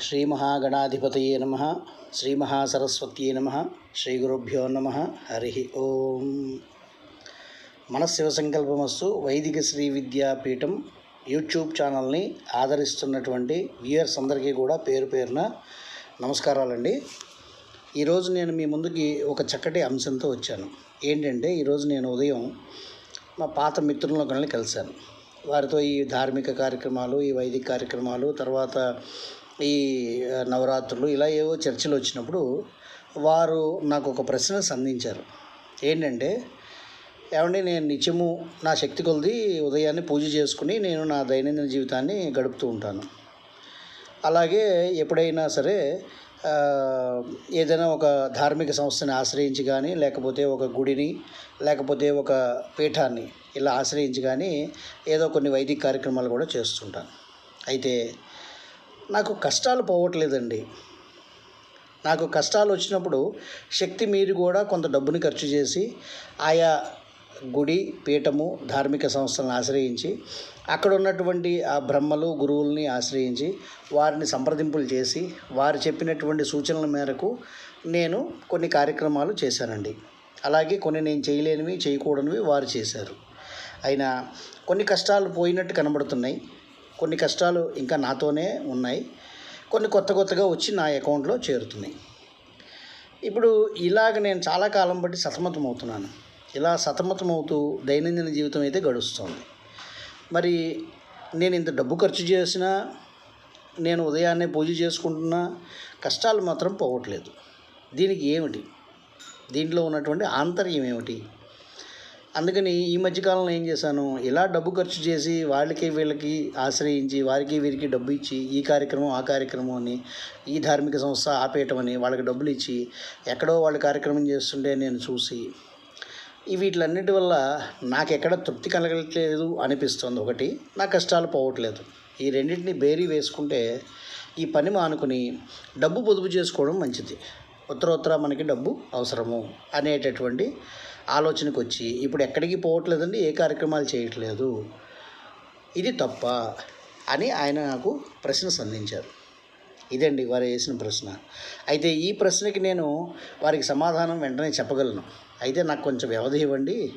శ్రీ మహాగణాధిపతయే నమ శ్రీ మహాసరస్వత్యే నమ శ్రీ గురుభ్యో నమ హరి ఓం. మన శివసంకల్పమస్సు వైదిక శ్రీ విద్యాపీఠం యూట్యూబ్ ఛానల్ని ఆదరిస్తున్నటువంటి వ్యూయర్స్ అందరికీ కూడా పేరు పేరున నమస్కారాలండి. ఈరోజు నేను మీ ముందుకి ఒక చక్కటి అంశంతో వచ్చాను. ఏంటంటే ఈరోజు నేను ఉదయం మా పాత మిత్రులను కలిసి కలిశాను. వారితో ఈ ధార్మిక కార్యక్రమాలు ఈ వైదిక కార్యక్రమాలు తర్వాత ఈ నవరాత్రులు ఇలా ఏవో చర్చలు వచ్చినప్పుడు వారు నాకు ఒక ప్రశ్న సంధించారు. ఏంటంటే ఏమండి నేను నిత్యము నా శక్తి కొలది ఉదయాన్నే పూజ చేసుకుని నేను నా దైనందిన జీవితాన్ని గడుపుతూ ఉంటాను. అలాగే ఎప్పుడైనా సరే ఏదైనా ఒక ధార్మిక సంస్థని ఆశ్రయించి కానీ లేకపోతే ఒక గుడిని లేకపోతే ఒక పీఠాన్ని ఇలా ఆశ్రయించి కానీ ఏదో కొన్ని వైదిక కార్యక్రమాలు కూడా చేస్తుంటాను. అయితే నాకు కష్టాలు పోవట్లేదండి. నాకు కష్టాలు వచ్చినప్పుడు శక్తి మీరు కూడా కొంత డబ్బుని ఖర్చు చేసి ఆయా గుడి పీఠము ధార్మిక సంస్థలను ఆశ్రయించి అక్కడ ఉన్నటువంటి ఆ బ్రహ్మలు గురువుల్ని ఆశ్రయించి వారిని సంప్రదింపులు చేసి వారు చెప్పినటువంటి సూచనల మేరకు నేను కొన్ని కార్యక్రమాలు చేశానండి. అలాగే కొన్ని నేను చేయలేనివి చేయకూడనివి వారు చేశారు. అయినా కొన్ని కష్టాలు పోయినట్టు కనబడుతున్నాయి. కొన్ని కష్టాలు ఇంకా నాతోనే ఉన్నాయి. కొన్ని కొత్త కొత్తగా వచ్చి నా అకౌంట్లో చేరుతున్నాయి. ఇప్పుడు ఇలాగ నేను చాలా కాలం బట్టి సతమతం అవుతున్నాను ఇలా సతమతమవుతూ దైనందిన జీవితం అయితే గడుస్తుంది. మరి నేను ఇంత డబ్బు ఖర్చు చేసినా నేను ఉదయాన్నే పూజ చేసుకుంటున్నా కష్టాలు మాత్రం పోవట్లేదు దీనికి ఏమిటి? దీంట్లో ఉన్నటువంటి ఆంతర్యం ఏమిటి? అందుకని ఈ మధ్యకాలంలో ఏం చేశాను? ఇలా డబ్బు ఖర్చు చేసి వాళ్ళకి వీళ్ళకి ఆశ్రయించి వారికి వీరికి డబ్బు ఇచ్చి ఈ కార్యక్రమం ఆ కార్యక్రమం అని ఈ ధార్మిక సంస్థ ఆపేయటం అని వాళ్ళకి డబ్బులు ఇచ్చి ఎక్కడో వాళ్ళు కార్యక్రమం చేస్తుంటే నేను చూసి వీటిలన్నిటి వల్ల నాకు ఎక్కడ తృప్తి కలగట్లేదు అనిపిస్తుంది. ఒకటి నా కష్టాలు పోవట్లేదు. ఈ రెండింటిని బేరీ వేసుకుంటే ఈ పని మానుకుని డబ్బు పొదుపు చేసుకోవడం మంచిది. ఉత్తరోత్తర మనకి డబ్బు అవసరము అనేటటువంటి ఆలోచనకు వచ్చి ఇప్పుడు ఎక్కడికి పోవట్లేదండి ఏ కార్యక్రమాలు చేయట్లేదు ఇది తప్ప అని ఆయన నాకు ప్రశ్న సంధించారు. ఇదండి వారు వేసిన ప్రశ్న. అయితే ఈ ప్రశ్నకి నేను వారికి సమాధానం వెంటనే చెప్పగలను. అయితే నాకు కొంచెం వ్యవధి ఇవ్వండి.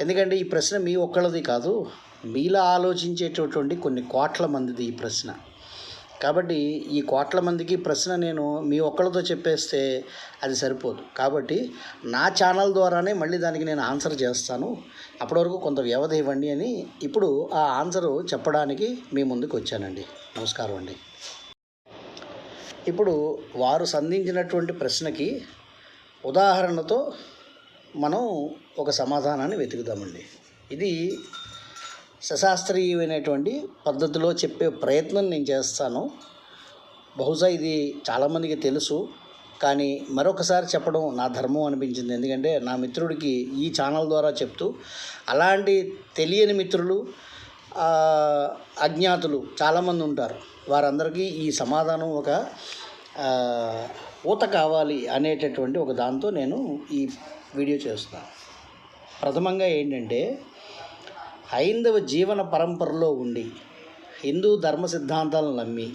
ఎందుకంటే ఈ ప్రశ్న మీ ఒక్కళ్ళది కాదు మీలా ఆలోచించేటటువంటి కొన్ని కోట్ల మందిది ఈ ప్రశ్న. కాబట్టి ఈ కోట్ల మందికి ప్రశ్న నేను మీ ఒక్కళ్ళతో చెప్పేస్తే అది సరిపోదు. కాబట్టి నా ఛానల్ ద్వారానే మళ్ళీ దానికి నేను ఆన్సర్ చేస్తాను. అప్పటివరకు కొంత వ్యవధి ఇవ్వండి అని ఇప్పుడు ఆ ఆన్సరు చెప్పడానికి మీ ముందుకు వచ్చానండి. నమస్కారం అండి. ఇప్పుడు వారు సంధించినటువంటి ప్రశ్నకి ఉదాహరణతో మనం ఒక సమాధానాన్ని వెతుకుదామండి. ఇది సశాస్త్రీయమైనటువంటి పద్ధతిలో చెప్పే ప్రయత్నం నేను చేస్తాను. బహుశా ఇది చాలామందికి తెలుసు కానీ మరొకసారి చెప్పడం నా ధర్మం అనిపించింది. ఎందుకంటే నా మిత్రుడికి ఈ ఛానల్ ద్వారా చెప్తూ అలాంటి తెలియని మిత్రులు అజ్ఞాతులు చాలామంది ఉంటారు. వారందరికీ ఈ సమాధానం ఒక ఊత కావాలి అనేటటువంటి ఒక దాంతో నేను ఈ వీడియో చేస్తున్నాను. ప్రథమంగా ఏంటంటే హైందవ జీవన పరంపరలో ఉండి హిందూ ధర్మ సిద్ధాంతాలను నమ్మి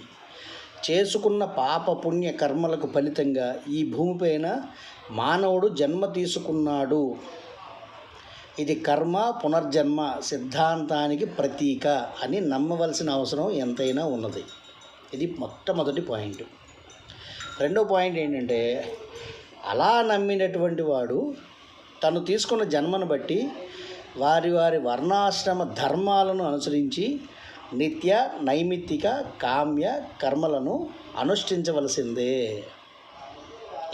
చేసుకున్న పాప పుణ్య కర్మలకు ఫలితంగా ఈ భూమిపైన మానవుడు జన్మ తీసుకున్నాడు. ఇది కర్మ పునర్జన్మ సిద్ధాంతానికి ప్రతీక అని నమ్మవలసిన అవసరం ఎంతైనా ఉన్నది. ఇది మొట్టమొదటి పాయింట్. రెండో పాయింట్ ఏంటంటే అలా నమ్మినటువంటి వాడు తను తీసుకున్న జన్మను బట్టి వారి వారి వర్ణాశ్రమ ధర్మాలను అనుసరించి నిత్య నైమిత్తిక కామ్య కర్మలను అనుష్ఠించవలసిందే.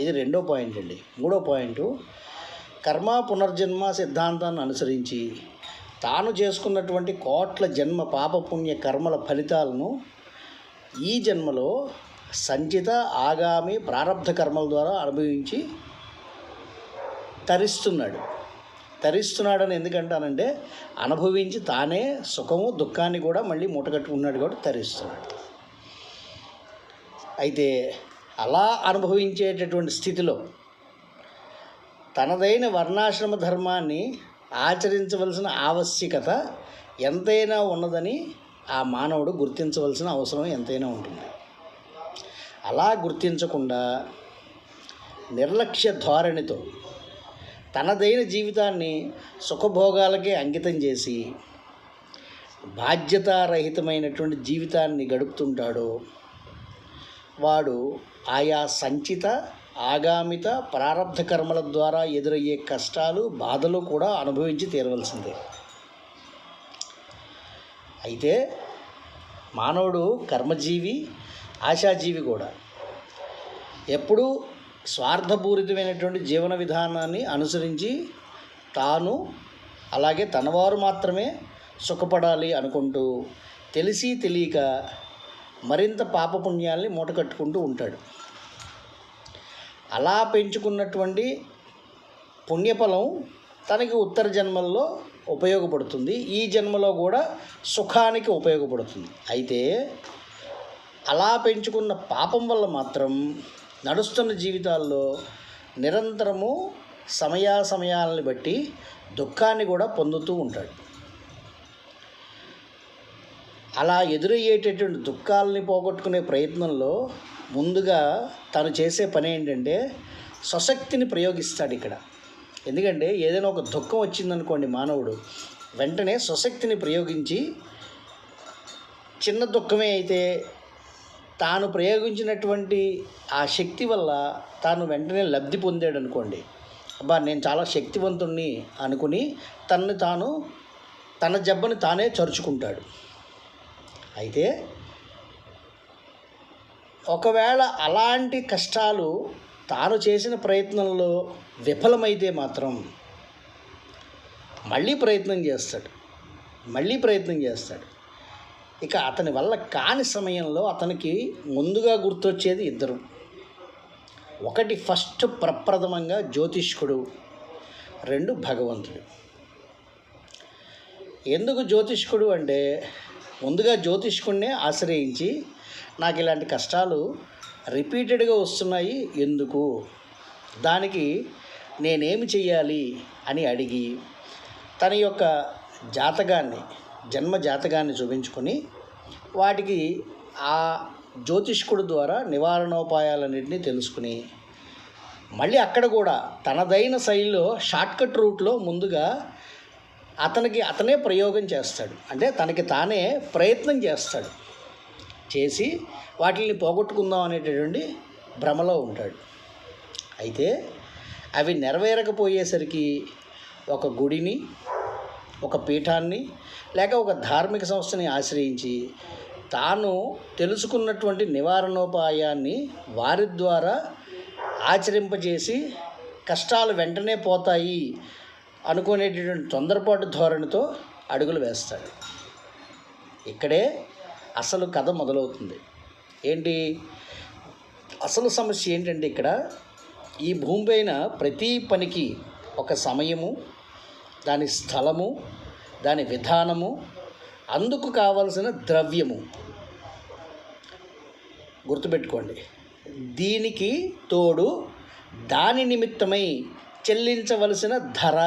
ఇది రెండో పాయింట్ అండి. మూడో పాయింట్ కర్మ పునర్జన్మ సిద్ధాంతాన్ని అనుసరించి తాను చేసుకున్నటువంటి కోట్ల జన్మ పాపపుణ్య కర్మల ఫలితాలను ఈ జన్మలో సంచిత ఆగామి ప్రారంధ కర్మల ద్వారా అనుభవించి తరిస్తున్నాడు. తరిస్తున్నాడని ఎందుకంటానంటే అనుభవించి తానే సుఖము దుఃఖాన్ని కూడా మళ్ళీ మూటగట్టుకున్నాడు కాబట్టి తరిస్తున్నాడు. అయితే అలా అనుభవించేటటువంటి స్థితిలో తనదైన వర్ణాశ్రమ ధర్మాన్ని ఆచరించవలసిన ఆవశ్యకత ఎంతైనా ఉన్నదని ఆ మానవుడు గుర్తించవలసిన అవసరం ఎంతైనా ఉంటుంది. అలా గుర్తించకుండా నిర్లక్ష్య ధోరణితో తనదైన జీవితాన్ని సుఖభోగాలకే అంకితం చేసి బాధ్యతారహితమైనటువంటి జీవితాన్ని గడుపుతుంటాడో వాడు ఆయా సంచిత ఆగామిత ప్రారంధ కర్మల ద్వారా ఎదురయ్యే కష్టాలు బాధలు కూడా అనుభవించి తీరవలసిందే. అయితే మానవుడు కర్మజీవి ఆశాజీవి కూడా. ఎప్పుడూ స్వార్థపూరితమైనటువంటి జీవన విధానాన్ని అనుసరించి తాను అలాగే తనవారు మాత్రమే సుఖపడాలి అనుకుంటూ తెలిసి తెలియక మరింత పాపపుణ్యాల్ని మూటకట్టుకుంటూ ఉంటాడు. అలా పెంచుకున్నటువంటి పుణ్యఫలం తనకి ఉత్తర జన్మల్లో ఉపయోగపడుతుంది. ఈ జన్మలో కూడా సుఖానికి ఉపయోగపడుతుంది. అయితే అలా పెంచుకున్న పాపం వల్ల మాత్రం నడుస్తున్న జీవితాల్లో నిరంతరము సమయాసమయాలను బట్టి దుఃఖాన్ని కూడా పొందుతూ ఉంటాడు. అలా ఎదురయ్యేటటువంటి దుఃఖాలని పోగొట్టుకునే ప్రయత్నంలో ముందుగా తను చేసే పని ఏంటంటే స్వశక్తిని ప్రయోగిస్తాడు ఇక్కడ. ఎందుకంటే ఏదైనా ఒక దుఃఖం వచ్చిందనుకోండి మానవుడు వెంటనే స్వశక్తిని ప్రయోగించి చిన్న దుఃఖమే అయితే తాను ప్రయోగించినటువంటి ఆ శక్తి వల్ల తాను వెంటనే లబ్ధి పొందాడు అనుకోండి అబ్బా నేను చాలా శక్తివంతుణ్ణి అనుకుని తనను తాను తన జబ్బను తానే చరుచుకుంటాడు. అయితే ఒకవేళ అలాంటి కష్టాలు తాను చేసిన ప్రయత్నంలో విఫలమైతే మాత్రం మళ్ళీ ప్రయత్నం చేస్తాడు. మళ్ళీ ప్రయత్నం చేస్తాడు. ఇక అతని వల్ల కాని సమయంలో అతనికి ముందుగా గుర్తొచ్చేది ఇద్దరు. ఒకటి ఫస్ట్ ప్రప్రథమంగా జ్యోతిష్కుడు రెండు భగవంతుడు. ఎందుకు జ్యోతిష్కుడు అంటే ముందుగా జ్యోతిష్కుడినే ఆశ్రయించి నాకు ఇలాంటి కష్టాలు రిపీటెడ్గా వస్తున్నాయి ఎందుకు? దానికి నేనేమి చెయ్యాలి అని అడిగి తన యొక్క జాతకాన్ని జన్మ జాతకాన్ని చూపించుకొని వాటికి ఆ జ్యోతిష్కుడు ద్వారా నివారణోపాయాలన్నింటినీ తెలుసుకుని మళ్ళీ అక్కడ కూడా తనదైన శైలిలో షార్ట్కట్ రూట్లో ముందుగా అతనికి అతనే ప్రయోగం చేస్తాడు. అంటే తనకి తానే ప్రయత్నం చేస్తాడు. చేసి వాటిని పోగొట్టుకుందాం అనేటటువంటి భ్రమలో ఉంటాడు. అయితే అవి నెరవేరకపోయేసరికి ఒక గుడిని ఒక పీఠాన్ని లేక ఒక ధార్మిక సంస్థని ఆశ్రయించి తాను తెలుసుకున్నటువంటి నివారణోపాయాన్ని వారి ద్వారా ఆచరింపజేసి కష్టాలు వెంటనే పోతాయి అనుకునేటటువంటి తొందరపాటు ధోరణితో అడుగులు వేస్తాడు. ఇక్కడే అసలు కథ మొదలవుతుంది. ఏంటి? అసలు సమస్య ఏంటంటే ఇక్కడ ఈ భూమిపైన ప్రతి పనికి ఒక సమయము దాని స్థలము దాని విధానము అందుకు కావలసిన ద్రవ్యము. గుర్తుపెట్టుకోండి. దీనికి తోడు దాని నిమిత్తమై చెల్లించవలసిన ధర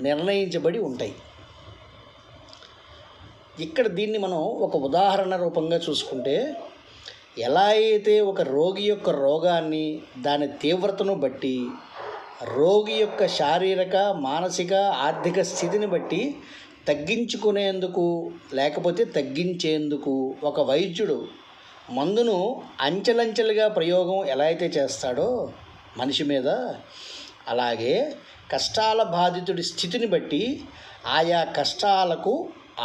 నిర్ణయించబడి ఉంటాయి. ఇక్కడ దీన్ని మనం ఒక ఉదాహరణ రూపంగా చూసుకుంటే ఎలా అయితే ఒక రోగి యొక్క రోగాన్ని దాని తీవ్రతను బట్టి రోగి యొక్క శారీరక మానసిక ఆర్థిక స్థితిని బట్టి తగ్గించుకునేందుకు లేకపోతే తగ్గించేందుకు ఒక వైద్యుడు మందును అంచెలంచెలుగా ప్రయోగం ఎలా అయితే చేస్తాడో మనిషి మీద అలాగే కష్టాల బాధితుడి స్థితిని బట్టి ఆయా కష్టాలకు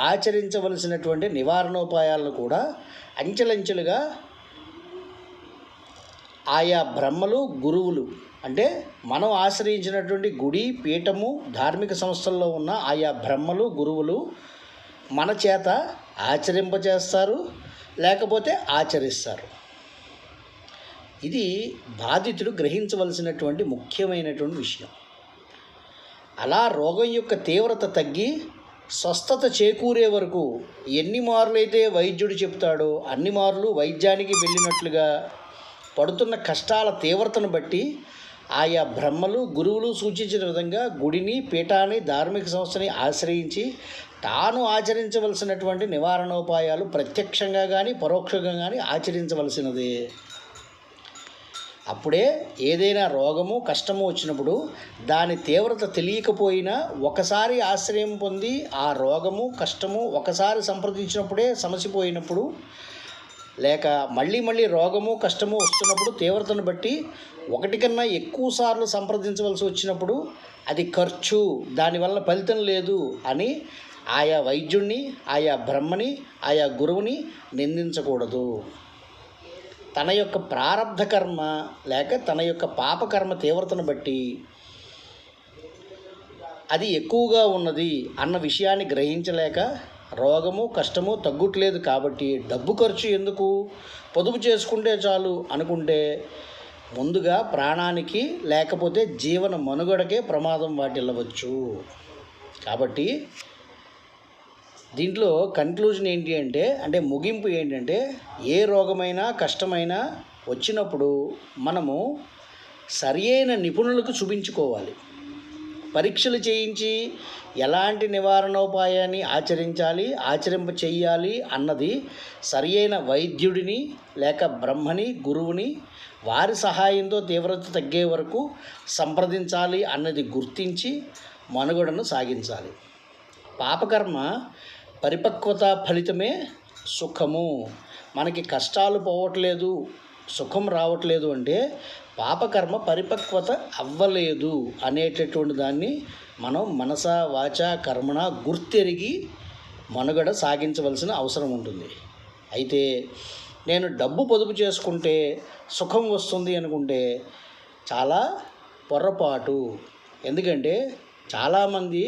ఆచరించవలసినటువంటి నివారణోపాయాలను కూడా అంచెలంచెలుగా ఆయా బ్రహ్మలు గురువులు అంటే మనం ఆశ్రయించినటువంటి గుడి పీఠము ధార్మిక సంస్థల్లో ఉన్న ఆయా బ్రహ్మలు గురువులు మన చేత ఆచరింపజేస్తారు లేకపోతే ఆచరిస్తారు. ఇది బాధితుడు గ్రహించవలసినటువంటి ముఖ్యమైనటువంటి విషయం. అలా రోగం యొక్క తీవ్రత తగ్గి స్వస్థత చేకూరే వరకు ఎన్ని మార్లైతే వైద్యుడు చెప్తాడో అన్ని మార్లు వైద్యానికి వెళ్ళినట్లుగా పడుతున్న కష్టాల తీవ్రతను బట్టి ఆయా బ్రహ్మలు గురువులు సూచించిన విధంగా గుడిని పీఠాన్ని ధార్మిక సంస్థని ఆశ్రయించి తాను ఆచరించవలసినటువంటి నివారణోపాయాలు ప్రత్యక్షంగా కానీ పరోక్షంగా కానీ ఆచరించవలసినదే. అప్పుడే ఏదైనా రోగము కష్టము వచ్చినప్పుడు దాని తీవ్రత తెలియకపోయినా ఒకసారి ఆశ్రయం పొంది ఆ రోగము కష్టము ఒకసారి సంప్రదించినప్పుడే సమసిపోయినప్పుడు లేక మళ్ళీ మళ్ళీ రోగము కష్టము వస్తున్నప్పుడు తీవ్రతను బట్టి ఒకటి కన్నా ఎక్కువ సార్లు సంప్రదించవలసి వచ్చినప్పుడు అది ఖర్చు దానివల్ల ఫలితం లేదు అని ఆయా వైద్యుణ్ణి ఆయా బ్రహ్మని ఆయా గురువుని నిందించకూడదు. తన యొక్క ప్రారంధ కర్మ లేక తన యొక్క పాపకర్మ తీవ్రతను బట్టి అది ఎక్కువగా ఉన్నది అన్న విషయాన్ని గ్రహించలేక రోగము కష్టము తగ్గుట్లేదు కాబట్టి డబ్బు ఖర్చు ఎందుకు? పొదుపు చేసుకుంటే చాలు అనుకుంటే ముందుగా ప్రాణానికి లేకపోతే జీవన మనుగడకే ప్రమాదం వాటిల్లవచ్చు. కాబట్టి దీంట్లో కన్క్లూజన్ ఏంటి అంటే అంటే ముగింపు ఏంటంటే ఏ రోగమైనా కష్టమైనా వచ్చినప్పుడు మనము సరియైన నిపుణులకు చూపించుకోవాలి. పరీక్షలు చేయించి ఎలాంటి నివారణోపాయాన్ని ఆచరించాలి ఆచరింప చెయ్యాలి అన్నది సరి అయిన వైద్యుడిని లేక బ్రహ్మని గురువుని వారి సహాయంతో తీవ్రత తగ్గే వరకు సంప్రదించాలి అన్నది గుర్తించి మనుగడను సాగించాలి. పాపకర్మ పరిపక్వత ఫలితమే సుఖము. మనకి కష్టాలు పోవట్లేదు. సుఖం రావట్లేదు అంటే పాపకర్మ పరిపక్వత అవ్వలేదు అనేటటువంటి దాన్ని మనం మనస వాచ కర్మణ గుర్తెరిగి మనుగడ సాగించవలసిన అవసరం ఉంటుంది. అయితే నేను డబ్బు పొదుపు చేసుకుంటే సుఖం వస్తుంది అనుకుంటే చాలా పొరపాటు. ఎందుకంటే చాలామంది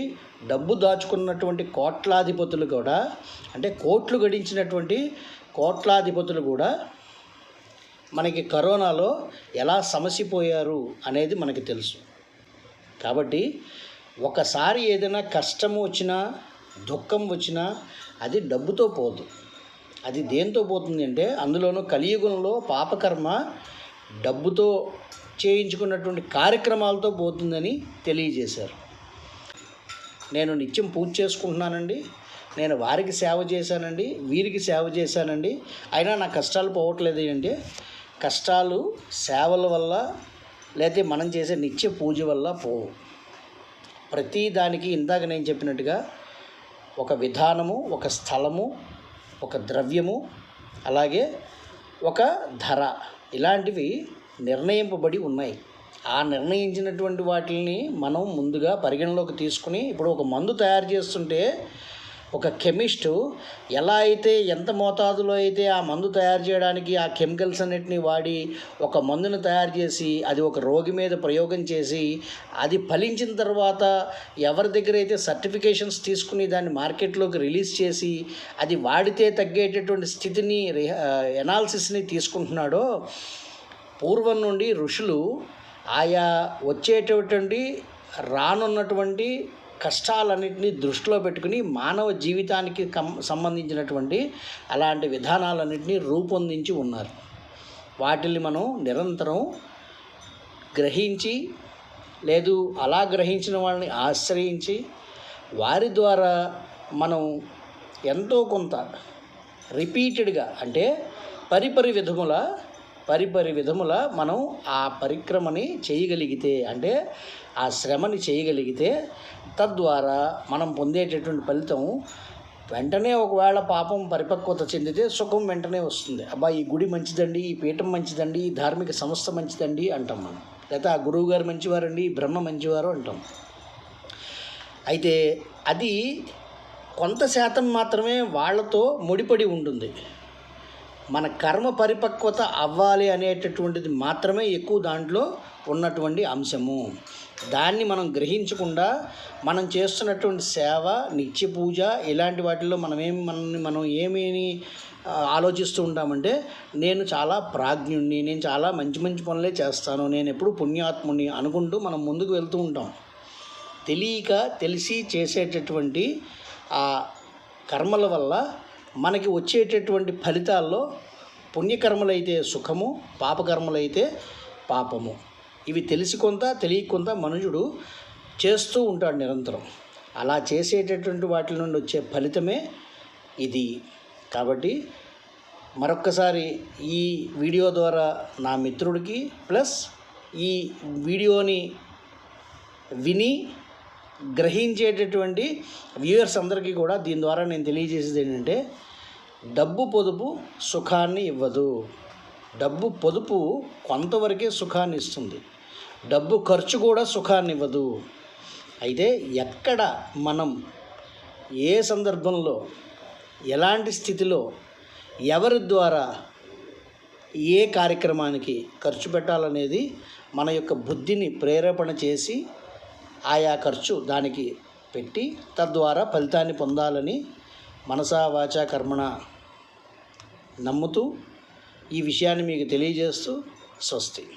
డబ్బు దాచుకున్నటువంటి కోట్లాధిపతులు కూడా అంటే కోట్లు గడించినటువంటి కోట్లాధిపతులు కూడా మనకి కరోనాలో ఎలా సమసిపోయారు అనేది మనకి తెలుసు. కాబట్టి ఒకసారి ఏదైనా కష్టం వచ్చినా దుఃఖం వచ్చినా అది డబ్బుతో పోదు. అది దేంతో పోతుంది అంటే అందులోనూ కలియుగంలో పాపకర్మ డబ్బుతో చేయించుకున్నటువంటి కార్యక్రమాలతో పోతుందని తెలియజేశారు. నేను నిత్యం పూజ చేసుకుంటున్నానండి. నేను వారికి సేవ చేశానండి వీరికి సేవ చేశానండి. అయినా నా కష్టాలు పోవట్లేదు అంటే కష్టాలు సేవల వల్ల లేకపోతే మనం చేసే నిత్య పూజ వల్ల పోవు. ప్రతి దానికి ఇందాక నేను చెప్పినట్టుగా ఒక విధానము ఒక స్థలము ఒక ద్రవ్యము అలాగే ఒక ధర ఇలాంటివి నిర్ణయింపబడి ఉన్నాయి. ఆ నిర్ణయించినటువంటి వాటిని మనం ముందుగా పరిగణలోకి తీసుకుని ఇప్పుడు ఒక మందు తయారు చేస్తుంటే ఒక కెమిస్టు ఎలా అయితే ఎంత మోతాదులో అయితే ఆ మందు తయారు చేయడానికి ఆ కెమికల్స్ అన్నిటిని వాడి ఒక మందును తయారు చేసి అది ఒక రోగి మీద ప్రయోగం చేసి అది ఫలించిన తర్వాత ఎవరి దగ్గర అయితే సర్టిఫికేషన్స్ తీసుకుని దాన్ని మార్కెట్లోకి రిలీజ్ చేసి అది వాడితే తగ్గేటటువంటి స్థితిని ఎనాలిసిస్ని తీసుకుంటున్నాడో పూర్వం నుండి ఋషులు ఆయా వచ్చేటటువంటి రానున్నటువంటి కష్టాలన్నింటినీ దృష్టిలో పెట్టుకుని మానవ జీవితానికి సంబంధించినటువంటి అలాంటి విధానాలన్నింటినీ రూపొందించి ఉన్నారు. వాటిని మనం నిరంతరం గ్రహించి లేదు అలా గ్రహించిన వాళ్ళని ఆశ్రయించి వారి ద్వారా మనం ఎంతో కొంత రిపీటెడ్గా అంటే పరిపరి విధముల పరిపరి విధముల మనం ఆ పరిక్రమని చేయగలిగితే అంటే ఆ శ్రమని చేయగలిగితే తద్వారా మనం పొందేటటువంటి ఫలితం వెంటనే ఒకవేళ పాపం పరిపక్వత చెందితే సుఖం వెంటనే వస్తుంది. అబ్బా ఈ గుడి మంచిదండి ఈ పీఠం మంచిదండి ఈ ధార్మిక సంస్థ మంచిదండి అంటాం మనం. లేకపోతే ఆ గురువు గారు మంచివారండి ఈ బ్రహ్మ మంచివారు అంటాం. అయితే అది కొంత శాతం మాత్రమే వాళ్ళతో ముడిపడి ఉంటుంది. మన కర్మ పరిపక్వత అవ్వాలి అనేటటువంటిది మాత్రమే ఎక్కువ దాంట్లో ఉన్నటువంటి అంశము. దాన్ని మనం గ్రహించకుండా మనం చేస్తున్నటువంటి సేవ నిత్య పూజ ఇలాంటి వాటిల్లో మనం మనల్ని మనం ఏమేమి ఆలోచిస్తూ ఉంటామంటే నేను చాలా ప్రాజ్ఞుణ్ణి నేను చాలా మంచి మంచి పనులే చేస్తాను నేను ఎప్పుడు పుణ్యాత్ముని అనుకుంటూ మనం ముందుకు వెళ్తూ ఉంటాం. తెలియక తెలిసి చేసేటటువంటి ఆ కర్మల వల్ల మనకి వచ్చేటటువంటి ఫలితాల్లో పుణ్యకర్మలైతే సుఖము పాపకర్మలైతే పాపము. ఇవి తెలిసి కొంత తెలియ కొంత మనుషుడు చేస్తూ ఉంటాడు నిరంతరం. అలా చేసేటటువంటి వాటి నుండి వచ్చే ఫలితమే ఇది. కాబట్టి మరొక్కసారి ఈ వీడియో ద్వారా నా మిత్రుడికి ప్లస్ ఈ వీడియోని విని గ్రహించేటటువంటి వ్యూయర్స్ అందరికీ కూడా దీని ద్వారా నేను తెలియజేసేది ఏంటంటే డబ్బు పొదుపు సుఖాన్ని ఇవ్వదు. డబ్బు పొదుపు కొంతవరకే సుఖాన్ని ఇస్తుంది. డబ్బు ఖర్చు కూడా సుఖాన్ని ఇవ్వదు. అయితే ఎక్కడ మనం ఏ సందర్భంలో ఎలాంటి స్థితిలో ఎవరి ద్వారా ఏ కార్యక్రమానికి ఖర్చు పెట్టాలనేది మన యొక్క బుద్ధిని ప్రేరేపణ చేసి ఆయా ఖర్చు దానికి పెట్టి తద్వారా ఫలితాన్ని పొందాలని మనసా వాచా కర్మణ నమ్ముతూ ఈ విషయాన్ని మీకు తెలియజేస్తూ స్వస్తి.